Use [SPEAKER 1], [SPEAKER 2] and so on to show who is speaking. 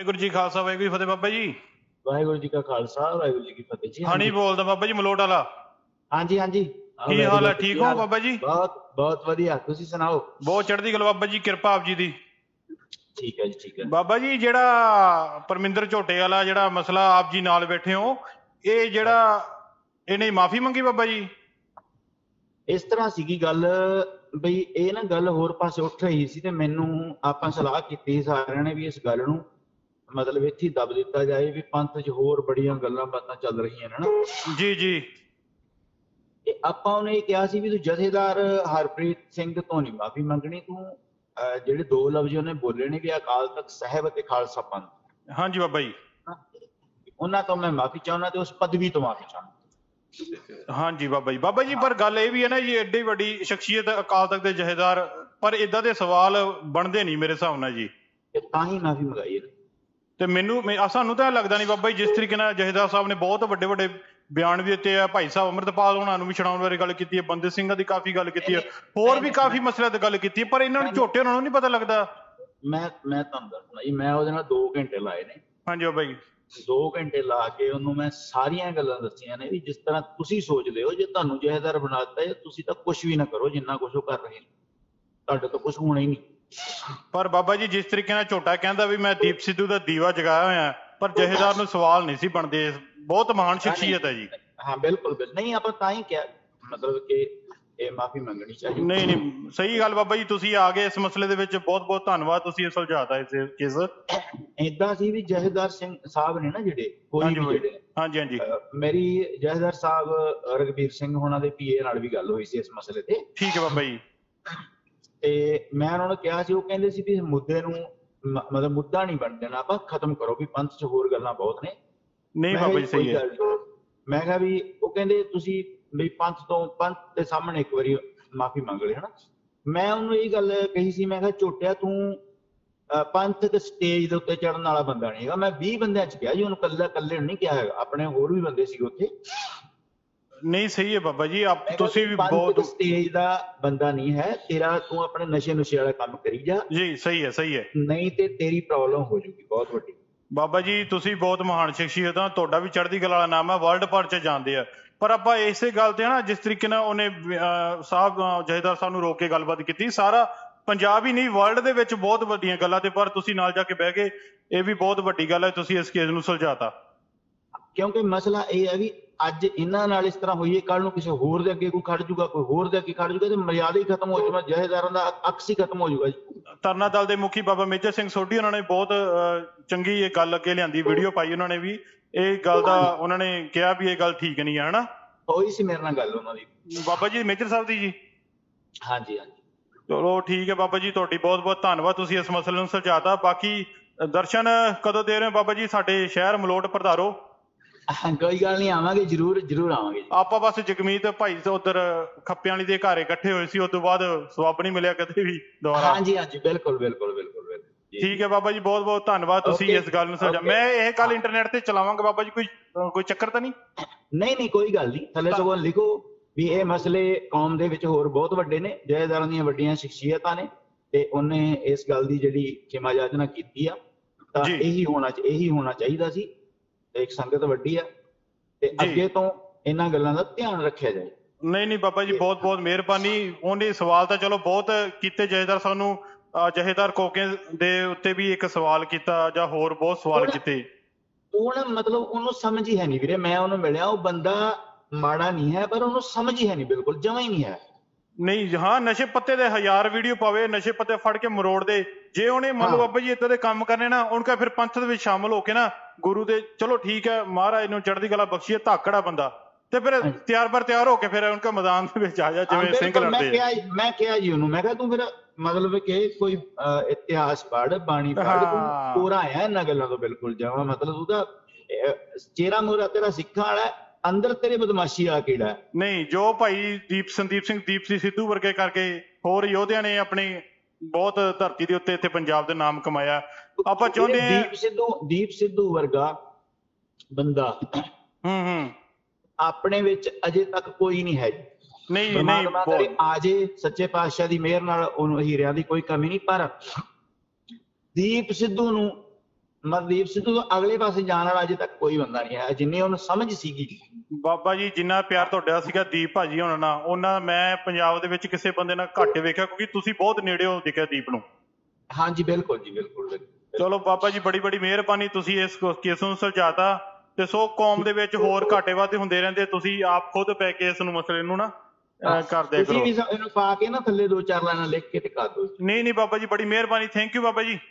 [SPEAKER 1] ਵਾਹਿਗੁਰੂ ਜੀ ਖਾਲਸਾ ਵਾਹਿਗੁਰੂ ਜੀ ਫਤਿਹ ਬਾਬਾ ਜੀ।
[SPEAKER 2] ਵਾਹਿਗੁਰੂ ਜੀ ਕਾ ਖਾਲਸਾ ਵਾਹਿਗੁਰੂ ਜੀ ਕੀ ਫਤਿਹ ਜੀ।
[SPEAKER 1] ਹਣੀ ਬੋਲਦਾ ਬਾਬਾ ਜੀ ਮਲੋਟ ਵਾਲਾ।
[SPEAKER 2] ਹਾਂਜੀ ਹਾਂਜੀ।
[SPEAKER 1] ਕੀ ਹਾਲ ਹੈ? ਠੀਕ ਹੋ ਬਾਬਾ ਜੀ?
[SPEAKER 2] ਬਹੁਤ ਬਹੁਤ ਵਧੀਆ। ਤੁਸੀਂ ਸੁਣਾਓ?
[SPEAKER 1] ਬਹੁਤ ਚੜ੍ਹਦੀ ਕਲਾ ਬਾਬਾ ਜੀ ਕਿਰਪਾ ਆਪ ਜੀ ਦੀ।
[SPEAKER 2] ਠੀਕ ਹੈ ਜੀ ਠੀਕ ਹੈ।
[SPEAKER 1] ਬਾਬਾ ਜੀ ਜਿਹੜਾ ਪਰਮਿੰਦਰ ਝੋਟੇ ਵਾਲਾ ਜਿਹੜਾ ਮਸਲਾ ਆਪ ਜੀ ਨਾਲ ਬੈਠੇ ਹੋ ਇਹ ਜਿਹੜਾ ਇਹਨੇ ਮਾਫੀ ਮੰਗੀ ਬਾਬਾ ਜੀ?
[SPEAKER 2] ਇਸ ਤਰ੍ਹਾਂ ਸੀਗੀ ਗੱਲ ਬਈ ਇਹ ਨਾ ਗੱਲ ਹੋਰ ਪਾਸੇ ਉੱਠ ਰਹੀ ਸੀ ਤੇ ਮੈਨੂੰ ਆਪਾਂ ਸਲਾਹ ਕੀਤੀ ਸਾਰਿਆਂ ਨੇ ਵੀ ਇਸ ਗੱਲ ਨੂੰ ਮਤਲਬ ਇੱਥੇ ਦੱਬ ਦਿੱਤਾ ਜਾਏ ਵੀ ਪੰਥ 'ਚ ਹੋਰ ਬੜੀਆਂ ਗੱਲਾਂ ਬਾਤਾਂ ਚੱਲ ਰਹੀਆਂ ਨੇ ਨਾ।
[SPEAKER 1] ਜੀ ਜੀ।
[SPEAKER 2] ਤੇ ਆਪਾਂ ਉਹਨੇ ਇਹ ਕਿਹਾ ਸੀ ਵੀ ਤੂੰ ਜਥੇਦਾਰ ਹਰਪ੍ਰੀਤ ਸਿੰਘ ਤੋਂ ਨਹੀਂ ਮਾਫੀ ਮੰਗਣੀ ਤੂੰ ਜਿਹੜੇ ਦੋ ਲਫ਼ਜ਼ ਉਹਨੇ ਬੋਲੇ ਨੇ ਵੀ ਅਕਾਲ ਤਖਤ ਸਾਹਿਬ ਅਤੇ ਖਾਲਸਾ ਪੰਥ।
[SPEAKER 1] ਹਾਂਜੀ ਬਾਬਾ ਜੀ।
[SPEAKER 2] ਉਹਨਾਂ ਤੋਂ ਮੈਂ ਮਾਫੀ ਚਾਹੁੰਦਾ ਤੇ ਉਸ ਪਦਵੀ ਤੋਂ ਮਾਫੀ ਚਾਹੁੰਦਾ।
[SPEAKER 1] ਹਾਂਜੀ ਬਾਬਾ ਜੀ। ਬਾਬਾ ਜੀ ਪਰ ਗੱਲ ਇਹ ਵੀ ਹੈ ਨਾ ਜੀ ਐਡੀ ਵੱਡੀ ਸ਼ਖਸੀਅਤ ਅਕਾਲ ਤਖਤ ਦੇ ਜਹੇਦਾਰ ਪਰ ਇਦਾਂ ਦੇ ਸਵਾਲ ਬਣਦੇ ਨਹੀਂ ਮੇਰੇ ਹਿਸਾਬ ਨਾਲ ਜੀ।
[SPEAKER 2] ਤੇ ਤਾਂ ਹੀ ਮਾਫੀ ਮੰਗਾਈ ਹੈ
[SPEAKER 1] ਤੇ ਮੈਨੂੰ ਮੈਂ- ਆ ਸਾਨੂੰ ਤਾਂ ਇਹ ਲੱਗਦਾ ਨਹੀਂ ਬਾਬਾ ਜੀ ਜਿਸ ਤਰੀਕੇ ਨਾਲ ਜਹੇਦਾਰ ਸਾਹਿਬ ਨੇ ਬਹੁਤ ਵੱਡੇ ਵੱਡੇ ਬਿਆਨ ਵੀ ਦਿੱਤੇ ਆ ਭਾਈ ਸਾਹਿਬ ਅਮਰਤਪਾਲ ਉਹਨਾਂ ਨੂੰ ਵੀ ਛਡਾਉਣ ਬਾਰੇ ਗੱਲ ਕੀਤੀ ਹੈ ਬੰਦੇ ਸਿੰਘਾਂ ਦੀ ਕਾਫੀ ਗੱਲ ਕੀਤੀ ਹੈ ਹੋਰ ਵੀ ਕਾਫੀ ਮਸਲਿਆਂ ਤੇ ਗੱਲ ਕੀਤੀ ਹੈ ਪਰ ਇਹਨਾਂ ਨੂੰ ਝੋਟੇ ਉਹਨਾਂ ਨੂੰ ਨਹੀਂ ਪਤਾ ਲੱਗਦਾ।
[SPEAKER 2] ਮੈਂ ਮੈਂ ਤੁਹਾਨੂੰ ਦੱਸਣਾ ਜੀ ਮੈਂ ਉਹਦੇ ਨਾਲ 2 ਘੰਟੇ ਲਾਏ ਨੇ।
[SPEAKER 1] ਹਾਂਜੀ ਬਾਬਾ ਜੀ।
[SPEAKER 2] 2 ਘੰਟੇ ਲਾ ਕੇ ਉਹਨੂੰ ਮੈਂ ਸਾਰੀਆਂ ਗੱਲਾਂ ਦੱਸੀਆਂ ਨੇ ਵੀ ਜਿਸ ਤਰ੍ਹਾਂ ਤੁਸੀਂ ਸੋਚਦੇ ਹੋ ਜੇ ਤੁਹਾਨੂੰ ਜਹੇਦਾਰ ਬਣਾਤਾ ਹੈ ਤੁਸੀਂ ਤਾਂ ਕੁਝ ਵੀ ਨਾ ਕਰੋ ਜਿੰਨਾ ਕੁਝ ਉਹ ਕਰ ਰਹੇ ਨੇ। ਤੁਹਾਡੇ ਤੋਂ ਕੁਝ ਹੋਣਾ ਹੀ ਨਹੀਂ।
[SPEAKER 1] ਪਰ ਬਾਬਾ ਜੀ ਜਿਸ ਤਰੀਕੇ ਨਾਲ ਝੋਟਾ ਕਹਿੰਦਾ ਵੀ ਮੈਂ ਦੀਪ ਸਿੱਧੂ ਦਾ ਦੀਵਾ ਜਗਾਇਆ ਹੋਇਆ ਪਰ ਜਹੇਦਾਰ ਨੂੰ ਸਵਾਲ ਨਹੀਂ ਸੀ ਬਣਦੇ। ਬਹੁਤ ਮਹਾਨ ਸ਼ਖਸੀਅਤ ਹੈ ਜੀ।
[SPEAKER 2] ਹਾਂ ਬਿਲਕੁਲ ਬਿਲਕੁਲ। ਨਹੀਂ ਆਪਾਂ ਤਾਂ ਹੀ ਕਿਹਾ ਮਤਲਬ ਕਿ ਇਹ ਮਾਫੀ ਮੰਗਣੀ ਚਾਹੀਦੀ।
[SPEAKER 1] ਨਹੀਂ ਨਹੀਂ ਸਹੀ ਗੱਲ ਬਾਬਾ ਜੀ ਤੁਸੀਂ ਆ ਗਏ ਇਸ ਮਸਲੇ ਦੇ ਵਿੱਚ। ਬਹੁਤ ਬਹੁਤ ਧੰਨਵਾਦ ਤੁਸੀਂ ਇਹ ਸੁਲਝਾਤਾ ਇਸ ਕੇਸ
[SPEAKER 2] ਏਦਾਂ ਸੀ ਵੀ ਜਹੇਦਾਰ ਸਿੰਘ ਸਾਹਿਬ ਨੇ ਨਾ ਜਿਹੜੇ ਕੋਈ ਵੀ। ਜਿਹੜੇ
[SPEAKER 1] ਹਾਂਜੀ ਹਾਂਜੀ।
[SPEAKER 2] ਮੇਰੀ ਜਹੇਦਾਰ ਸਾਹਿਬ ਰਘਬੀਰ ਸਿੰਘ ਹੋਣਾ ਦੇ ਪੀਏ ਨਾਲ ਵੀ ਗੱਲ ਹੋਈ ਸੀ ਇਸ ਮਸਲੇ ਤੇ।
[SPEAKER 1] ਠੀਕ ਹੈ ਬਾਬਾ ਜੀ।
[SPEAKER 2] ਤੇ ਮੈਂ ਉਹਨਾਂ ਨੂੰ ਕਿਹਾ ਸੀ ਉਹ ਕਹਿੰਦੇ ਸੀ ਵੀ ਇਸ ਮੁੱਦੇ ਨੂੰ ਮ- ਮਤਲਬ ਮੁੱਦਾ ਨਹੀਂ ਬਣ ਦੇਣਾ ਆਪਾਂ ਖਤਮ ਕਰੋ ਵੀ ਪੰਥ 'ਚ ਹੋਰ ਗੱਲਾਂ ਬਹੁਤ ਨੇ।
[SPEAKER 1] ਨਹੀਂ
[SPEAKER 2] ਮੈਂ
[SPEAKER 1] ਬਾਬਾ ਜੀ ਸਹੀ ਹੈ।
[SPEAKER 2] ਗੱਲ ਨਹੀਂ। ਮੈਂ ਕਿਹਾ ਵੀ ਉਹ ਕਹਿੰਦੇ ਤੁਸੀਂ ਵੀ ਪੰਥ ਤੋਂ ਪੰਥ ਦੇ ਸਾਹਮਣੇ ਇੱਕ ਵਾਰੀ ਮਾਫੀ ਮੰਗ ਲਈ ਹਨਾ। ਮੈਂ ਉਹਨੂੰ ਇਹ ਗੱਲ ਕਹੀ ਸੀ ਮੈਂ ਕਿਹਾ ਝੋਟਿਆ ਤੂੰ ਅਹ, ਪੰਥਕ ਸਟੇਜ ਦੇ ਉੱਤੇ ਚੜਨ ਵਾਲਾ ਬੰਦਾ ਨਹੀਂ ਹੈਗਾ। ਮੈਂ 20 ਬੰਦਿਆਂ 'ਚ ਕਿਹਾ ਜੀ ਉਹਨੂੰ ਕੱਲਾ ਕੱਲੇ ਨੂੰ ਨਹੀਂ ਕਿਹਾ ਹੈਗਾ। ਆਪਣੇ ਹੋਰ ਵੀ ਬੰਦੇ ਸੀ ਉੱਥੇ।
[SPEAKER 1] ਨਹੀਂ ਸਹੀ ਹੈ ਬਾਬਾ ਜੀ ਆਪ ਤੁਸੀਂ ਵੀ ਬਹੁਤ
[SPEAKER 2] ਸਟੇਜ ਦਾ ਬੰਦਾ ਨਹੀਂ ਹੈ ਤੇਰਾ ਤੂੰ ਆਪਣੇ ਨਸ਼ੇ ਨੁਸ਼ੇ ਵਾਲਾ ਕੰਮ ਕਰੀ ਜਾ।
[SPEAKER 1] ਜੀ ਸਹੀ ਹੈ ਸਹੀ ਹੈ।
[SPEAKER 2] ਨਹੀਂ ਤੇ ਤੇਰੀ ਪ੍ਰੋਬਲਮ ਹੋ ਜੂਗੀ ਬਹੁਤ ਵੱਡੀ।
[SPEAKER 1] ਬਾਬਾ ਜੀ ਤੁਸੀਂ ਬਹੁਤ ਮਹਾਨ ਸ਼ਖਸੀਅਤ ਆ ਤੁਹਾਡਾ ਵੀ ਚੜ੍ਹਦੀ ਕਲਾ ਵਾਲਾ ਨਾਮ ਹੈ ਵਰਲਡ ਭਰ ਚ ਜਾਂਦੇ ਆ। ਪਰ ਆਪਾਂ ਇਸੇ ਗੱਲ ਤੇ ਨਾ ਜਿਸ ਤਰੀਕੇ ਨਾਲ ਉਹਨੇ ਸਾਹਿਬ ਜਹੇਦਾਰ ਸਾਹਿਬ ਨੂੰ ਰੋਕ ਕੇ ਗੱਲਬਾਤ ਕੀਤੀ ਸਾਰਾ ਪੰਜਾਬ ਹੀ ਨਹੀਂ ਵਰਲਡ ਦੇ ਵਿੱਚ ਬਹੁਤ ਵੱਡੀਆਂ ਗੱਲਾਂ ਤੇ ਪਰ ਤੁਸੀਂ ਨਾਲ ਜਾ ਕੇ ਬਹਿ ਗਏ ਇਹ ਵੀ ਬਹੁਤ ਵੱਡੀ ਗੱਲ ਹੈ ਤੁਸੀਂ ਇਸ ਕੇਸ ਨੂੰ ਸੁਲਝਾਤਾ।
[SPEAKER 2] ਕਿਉਂਕਿ ਮਸਲਾ ਇਹ ਹੈ ਵੀ ਅੱਜ ਇਹਨਾਂ ਨਾਲ ਇਸ ਤਰ੍ਹਾਂ ਹੋਈਏ ਕੱਲ ਨੂੰ ਕਿਸੇ ਹੋਰ ਦੇ ਅੱਗੇ ਕੋਈ ਖੜ ਜੂਗਾ ਕੋਈ ਹੋਰ ਦੇ ਅੱਗੇ ਖੜ ਜੂਗਾ ਤੇ ਮਰਿਆਦਾ ਹੀ ਖਤਮ ਹੋ ਜਾਊਗਾ ਜਹੇਦਾਰਾਂ ਦਾ ਅਕਸ ਹੀ ਖਤਮ ਹੋ ਜਾਊਗਾ ਜੀ।
[SPEAKER 1] ਤਰਨਾ ਦਲ ਦੇ ਮੁਖੀ ਬਾਬਾ ਮੇਜਰ ਸਿੰਘ ਸੋਢੀ ਉਹਨਾਂ ਨੇ ਬਹੁਤ ਚੰਗੀ ਇਹ ਗੱਲ ਅੱਗੇ ਲਿਆਂਦੀ ਵੀਡੀਓ ਪਾਈ ਉਹਨਾਂ ਨੇ ਵੀ। ਇਹ ਗੱਲ ਦਾ ਉਹਨਾਂ ਨੇ ਕਿਹਾ ਵੀ ਇਹ ਗੱਲ ਠੀਕ ਨਹੀਂ ਹੈ ਹਨਾ?
[SPEAKER 2] ਹੋਈ ਸੀ ਮੇਰੇ ਨਾਲ ਗੱਲ ਉਹਨਾਂ ਦੀ।
[SPEAKER 1] ਬਾਬਾ ਜੀ ਮੇਜਰ ਸਾਹਿਬ ਦੀ ਜੀ?
[SPEAKER 2] ਹਾਂਜੀ ਹਾਂਜੀ।
[SPEAKER 1] ਚਲੋ ਠੀਕ ਹੈ ਬਾਬਾ ਜੀ ਤੁਹਾਡੀ ਬਹੁਤ ਬਹੁਤ ਧੰਨਵਾਦ ਤੁਸੀਂ ਇਸ ਮਸਲੇ ਨੂੰ ਸੁਲਝਾਤਾ। ਬਾਕੀ ਦਰਸ਼ਨ ਕਦੋਂ ਦੇ ਰਹੇ ਹੋ ਬਾਬਾ ਜੀ? ਸਾਡੇ ਸ਼ਹਿਰ ਮਲੋਟ ਪਰਧਾਰੋ
[SPEAKER 2] ਕੋਈ ਗੱਲ ਨਹੀਂ ਆਵਾਂਗੇ ਜਰੂਰ ਜਰੂਰ ਆਵਾਂਗੇ
[SPEAKER 1] ਆਪਾਂ ਬਸ ਜਗਮੀਤ ਭਾਈ ਤੋਂ ਉਧਰ ਖੱਪਿਆਂ ਵਾਲੀ ਦੇ ਘਰ ਇਕੱਠੇ ਹੋਏ ਸੀ ਉਸ ਤੋਂ ਬਾਅਦ ਸਵਾਬ ਨਹੀਂ ਮਿਲਿਆ ਕਦੇ ਵੀ ਦੁਬਾਰਾ।
[SPEAKER 2] ਹਾਂਜੀ ਹਾਂਜੀ ਬਿਲਕੁਲ ਬਿਲਕੁਲ ਬਿਲਕੁਲ।
[SPEAKER 1] ਠੀਕ ਹੈ ਬਾਬਾ ਜੀ ਬਹੁਤ ਬਹੁਤ ਧੰਨਵਾਦ ਤੁਸੀਂ ਇਸ ਗੱਲ ਨੂੰ
[SPEAKER 2] okay.
[SPEAKER 1] ਮੈਂ ਇਹ ਗੱਲ ਇੰਟਰਨੈਟ ਤੇ ਚਲਾਵਾਂਗਾ ਬਾਬਾ ਜੀ ਕੋਈ ਕੋਈ ਚੱਕਰ ਤਾਂ ਨਹੀਂ?
[SPEAKER 2] ਨਹੀਂ ਨਹੀਂ ਕੋਈ ਗੱਲ ਨਹੀਂ। ਥੱਲੇ ਸਗੋਂ ਲਿਖੋ ਵੀ ਇਹ ਮਸਲੇ ਕੌਮ ਦੇ ਵਿੱਚ ਹੋਰ ਬਹੁਤ ਵੱਡੇ ਨੇ ਜਹੇਦਾਰਾਂ ਦੀਆਂ ਵੱਡੀਆਂ ਸ਼ਖਸੀਅਤਾਂ ਨੇ ਤੇ ਉਹਨੇ ਇਸ ਗੱਲ ਦੀ ਜਿਹੜੀ ਖਿਮਾ ਜਾਚਨਾ ਕੀਤੀ ਆ ਤਾਂ। ਇਹੀ ਹੋਣਾ ਇਹੀ ਹੋਣਾ ਚਾਹੀਦਾ ਸੀ। ਇੱਕ ਸੰਗਤ ਵੱਡੀ ਆ ਤੇ। ਅੱਗੇ ਤੋਂ ਇਹਨਾਂ ਗੱਲਾਂ ਦਾ ਧਿਆਨ ਰੱਖਿਆ ਜਾਏ।
[SPEAKER 1] ਨਹੀਂ ਨਹੀਂ ਬਾਬਾ ਜੀ ਬਹੁਤ ਬਹੁਤ ਮਿਹਰਬਾਨੀ। ਉਹਨੇ ਸਵਾਲ ਤਾਂ ਚਲੋ ਬਹੁਤ ਕੀਤੇ ਜਹੇਦਾਰ ਸਾਨੂੰ ਜਹੇਦਾਰ ਕੋਕੇ ਦੇ ਉੱਤੇ ਵੀ ਇੱਕ ਸਵਾਲ ਕੀਤਾ ਜਾਂ ਹੋਰ ਬਹੁਤ ਸਵਾਲ ਕੀਤੇ।
[SPEAKER 2] ਉਹ ਨਾ ਮਤਲਬ ਉਹਨੂੰ ਸਮਝ ਹੀ ਹੈ ਨਹੀਂ ਵੀਰੇ ਮੈਂ ਉਹਨੂੰ ਮਿਲਿਆ ਉਹ ਬੰਦਾ ਮਾੜਾ ਨਹੀਂ ਹੈ ਪਰ ਉਹਨੂੰ ਸਮਝ ਹੀ ਹੈ ਨਹੀਂ ਬਿਲਕੁਲ ਜਮਾਂ ਹੀ ਨਹੀਂ ਹੈ।
[SPEAKER 1] ਨਹੀਂ ਹਾਂ ਨਸ਼ੇ ਪੱਤੇ ਦੇ ਹਜ਼ਾਰ ਵੀਡੀਓ ਪਾਵੇ ਨਸ਼ੇ ਪੱਤੇ ਫੜ ਕੇ ਮਰੋੜ ਦੇ ਜੇ ਉਹਨੇ ਮੰਨ ਲਓ। ਬਾਬਾ ਜੀ ਇਦਾਂ ਦੇ ਕੰਮ ਕਰਨੇ ਨਾ ਉਹਨਾਂ ਕਾ ਫਿਰ ਪੰਥ ਦੇ ਵਿੱਚ ਸ਼ਾਮਲ ਹੋ ਕੇ ਨਾ ਗੁਰੂ ਦੇ ਚਲੋ ਠੀਕ ਹੈ ਮਹਾਰਾਜ ਨੂੰ ਚੜ੍ਹਦੀ ਕਲਾ ਬਖਸ਼ੀਏ ਧਾਕੜਾ ਬੰਦਾ ਤੇ ਫਿਰ। ਤਿਆਰ ਬਰ ਤਿਆਰ ਹੋ ਕੇ ਫਿਰ ਉਹਨਾਂ ਮੈਦਾਨ ਦੇ ਵਿੱਚ ਆ ਜਾ ਜਿਵੇਂ ਸਿੰਘ
[SPEAKER 2] ਮੈਂ
[SPEAKER 1] ਲੜਦੇ ਆ।
[SPEAKER 2] ਕਿਹਾ ਮੈਂ ਕਿਹਾ ਜੀ ਉਹਨੂੰ ਮੈਂ ਕਿਹਾ ਤੂੰ ਫਿਰ ਮਤਲਬ ਕਿ ਕੋਈ ਇਤਿਹਾਸ ਪੜ੍ਹ ਬਾਣੀ। ਤੂੰ ਪੂਰਾ ਆਇਆ ਇਹਨਾਂ ਗੱਲਾਂ ਤੋਂ ਬਿਲਕੁਲ ਜਾਵਾ ਮਤਲਬ ਉਹਦਾ ਚਿਹਰਾ ਮੋਰਾ ਤੇਰਾ ਸਿੱਖਾਂ ਵਾਲਾ ਅੰਦਰ ਤੇਰੇ ਬਦਮਾਸ਼ੀ ਵਾਲਾ ਕੀੜਾ ਹੈ।
[SPEAKER 1] ਨਹੀਂ ਜੋ ਭਾਈ ਦੀਪ ਸੰਦੀਪ ਸਿੰਘ ਦੀਪ ਸੀ ਸਿੱਧੂ ਵਰਗੇ ਕਰਕੇ ਹੋਰ ਯੋਧਿਆਂ ਨੇ ਆਪਣੀ ਬਹੁਤ ਧਰਤੀ ਦੇ ਉੱਤੇ ਇੱਥੇ ਪੰਜਾਬ ਦੇ ਨਾਮ ਕਮਾਇਆ। ਆਪਾਂ ਚਾਹੁੰਦੇ ਹਾਂ
[SPEAKER 2] ਦੀਪ ਸਿੱਧੂ ਦੀਪ ਸਿੱਧੂ ਵਰਗਾ ਬੰਦਾ
[SPEAKER 1] ਹੂੰ ਹੂੰ।
[SPEAKER 2] ਆਪਣੇ ਵਿੱਚ ਅਜੇ ਤੱਕ ਕੋਈ ਨਹੀਂ ਹੈ
[SPEAKER 1] ਨਹੀਂ ਨਹੀਂ
[SPEAKER 2] ਪਰਮਾਤਮਾ ਕਰੇ
[SPEAKER 1] ਬਹੁਤ।
[SPEAKER 2] ਆ ਜੇ ਸੱਚੇ ਪਾਤਸ਼ਾਹ ਦੀ ਮਿਹਰ ਨਾਲ ਉਹਨੂੰ ਹੀਰਿਆਂ ਦੀ ਕੋਈ ਕਮੀ ਨਹੀਂ ਪਰ ਦੀਪ ਸਿੱਧੂ ਨੂੰ ਮਨਦੀਪ ਸਿੱਧੂ ਅਗਲੇ ਪਾਸੇ ਜਾਣ ਵਾਲਾ ਅਜੇ ਤੱਕ ਕੋਈ ਬੰਦਾ ਨਹੀਂ ਆਇਆ ਜਿੰਨੀ ਉਹਨੂੰ ਸਮਝ ਸੀਗੀ।
[SPEAKER 1] ਬਾਬਾ ਜੀ ਜਿੰਨਾ ਪਿਆਰ ਤੁਹਾਡਾ ਸੀਗਾ ਦੀਪ ਭਾਜੀ ਹੋਣਾ ਨਾਲ ਉਹਨਾਂ ਮੈਂ ਪੰਜਾਬ ਦੇ ਵਿੱਚ ਕਿਸੇ ਬੰਦੇ ਨਾਲ ਘੱਟ ਵੇਖਿਆ ਕਿਉਂਕਿ ਤੁਸੀਂ ਬਹੁਤ ਨੇੜਿਓਂ ਦਿਖਿਆ ਦੀਪ ਨੂੰ।
[SPEAKER 2] ਹਾਂਜੀ ਬਿਲਕੁਲ ਜੀ ਬਿਲਕੁਲ।
[SPEAKER 1] ਚਲੋ ਬਾਬਾ ਜੀ ਬੜੀ ਬੜੀ ਮਿਹਰਬਾਨੀ ਤੁਸੀਂ ਇਸ ਕੇਸ ਨੂੰ ਸੁਲਝਾਤਾ ਤੇ ਸੋ ਕੌਮ ਦੇ ਵਿੱਚ ਹੋਰ ਘਾਟੇ ਵਾਧੇ ਹੁੰਦੇ ਰਹਿੰਦੇ ਤੁਸੀਂ ਆਪ ਖੁਦ ਪੈ ਕੇ ਇਸ ਨੂੰ ਮਸਲੇ ਨੂੰ ਨਾ ਅਹ, ਕਰ ਦਿਆ
[SPEAKER 2] ਤੁਸੀਂ ਵੀ ਇਹਨੂੰ ਪਾ ਕੇ ਨਾ ਥੱਲੇ ਦੋ ਚਾਰ ਲਾਈਨਾਂ ਲਿਖ ਕੇ ਤੇ ਕਰ ਦਿਓ।
[SPEAKER 1] ਨਹੀਂ ਨਹੀਂ ਬਾਬਾ ਜੀ ਬੜੀ ਮਿਹਰਬਾਨੀ ਥੈਂਕ ਯੂ ਬਾਬਾ ਜੀ।